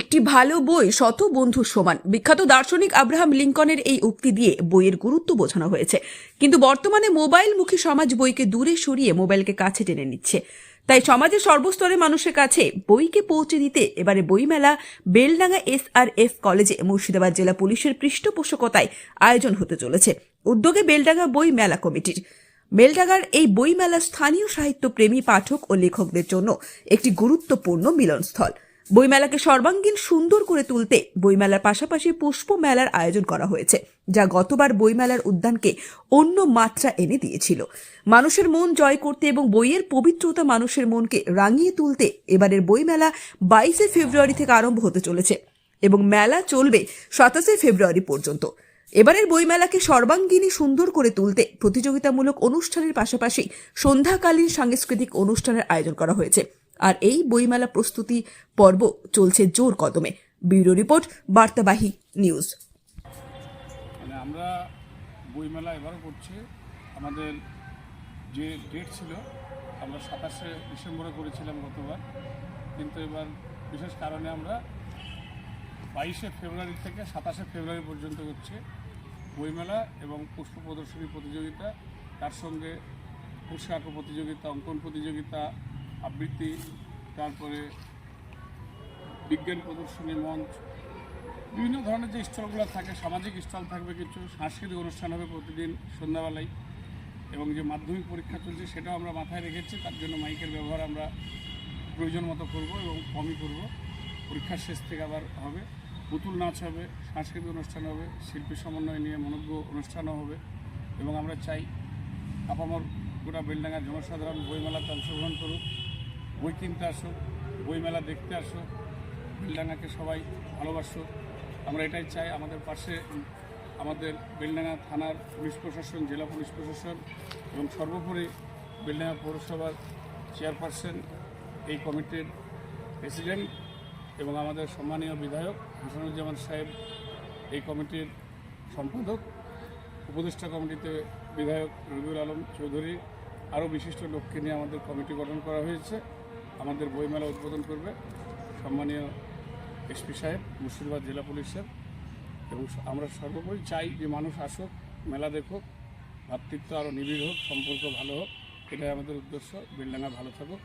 একটি ভালো বই শত বন্ধুর সমান। বিখ্যাত দার্শনিক আব্রাহাম লিঙ্কনের এই উক্তি দিয়ে বইয়ের গুরুত্ব বোঝানো হয়েছে। কিন্তু বর্তমানে মোবাইলমুখী সমাজ বইকে দূরে সরিয়ে মোবাইলকে কাছে টেনে নিচ্ছে। তাই সমাজের সর্বস্তরের মানুষের কাছে বইকে পৌঁছে দিতে এবারে বইমেলা, বেলডাঙ্গা এস আর এফ কলেজে মুর্শিদাবাদ জেলা পুলিশের পৃষ্ঠপোষকতায় আয়োজন হতে চলেছে। উদ্যোগে বেলডাঙ্গা বই মেলা কমিটির। বেলডাঙ্গার এই বইমেলা স্থানীয় সাহিত্য প্রেমী পাঠক ও লেখকদের জন্য একটি গুরুত্বপূর্ণ মিলনস্থল। বইমেলাকে সর্বাঙ্গীন সুন্দর করে তুলতে বইমেলার পাশাপাশি পুষ্প মেলার আয়োজন করা হয়েছে, যা গতবার বইমেলার উদ্যানকে অন্য মাত্রা এনে দিয়েছিল। মানুষের মন জয় করতে এবং বইয়ের পবিত্রতা মানুষের মনকে রাঙিয়ে তুলতে এবারের বইমেলা বাইশে ফেব্রুয়ারি থেকে আরম্ভ হতে চলেছে এবং মেলা চলবে সাতাশে ফেব্রুয়ারি পর্যন্ত। এবারের বইমেলাকে সর্বাঙ্গিনী সুন্দর করে তুলতে প্রতিযোগিতামূলক অনুষ্ঠানের পাশাপাশি সন্ধ্যাকালীন সাংস্কৃতিক অনুষ্ঠানের আয়োজন করা হয়েছে। আর এই বইমেলা প্রস্তুতি পর্ব চলছে জোর কদমে। Bureau report, Bartabahi news. মানে আমরা বইমেলা এবারও করছি। আমাদের যে ডেট ছিল, আমরা সাতাশে ডিসেম্বরে করেছিলাম গতবার। কিন্তু এবার বিশেষ কারণে আমরা বাইশে ফেব্রুয়ারি থেকে সাতাশে ফেব্রুয়ারি পর্যন্ত হচ্ছে বইমেলা এবং পুষ্প প্রদর্শনী প্রতিযোগিতা। তার সঙ্গে পুরস্কার প্রতিযোগিতা, অঙ্কন প্রতিযোগিতা আবৃত্তি, তারপরে বিজ্ঞান প্রদর্শনী মঞ্চ, বিভিন্ন ধরনের যে স্টলগুলো থাকে, সামাজিক স্টল থাকবে কিছু, সাংস্কৃতিক অনুষ্ঠান হবে প্রতিদিন সন্ধ্যাবেলায়, এবং যে মাধ্যমিক পরীক্ষা চলছে সেটাও আমরা মাথায় রেখেছি, তার জন্য মাইকের ব্যবহার আমরা প্রয়োজন মতো করব এবং কমই করব। পরীক্ষার শেষ থেকে আবার হবে, পুতুল নাচ হবে, সাংস্কৃতিক অনুষ্ঠান হবে, শিল্পী সমন্বয় নিয়ে মনজ্ঞ অনুষ্ঠানও হবে, এবং আমরা চাই আপামর গোটা বেলডাঙ্গার জনসাধারণ বইমেলাতে অংশগ্রহণ করুক। বই কিনতে আসুক বইমেলা দেখতে আসুক বেলডাঙ্গাকে সবাই ভালোবাসুক আমরা এটাই চাই, আমাদের পাশে, আমাদের বেলডাঙ্গা থানার পুলিশ প্রশাসন, জেলা পুলিশ প্রশাসন এবং সর্বোপরি বেলডাঙ্গা পৌরসভার চেয়ারপারসন, এই কমিটির প্রেসিডেন্ট এবং আমাদের সম্মানীয় বিধায়ক হাসানুজ্জামান সাহেব, এই কমিটির সম্পাদক, উপদেষ্টা কমিটিতে বিধায়ক রবিউল আলম চৌধুরী, আরও বিশিষ্ট লোককে নিয়ে আমাদের কমিটি গঠন করা হয়েছে। আমাদের বইমেলা উদ্বোধন করবে সম্মানীয় এসপি সাহেব, মুর্শিদাবাদ জেলা পুলিশের। এবং আমরা সর্বোপরি চাই যে মানুষ আসুক, মেলা দেখুক, ভাতৃত্ব আরও নিবিড় হোক, সম্পর্ক ভালো হোক, এটাই আমাদের উদ্দেশ্য। বিল্ডাঙ্গা ভালো থাকুক।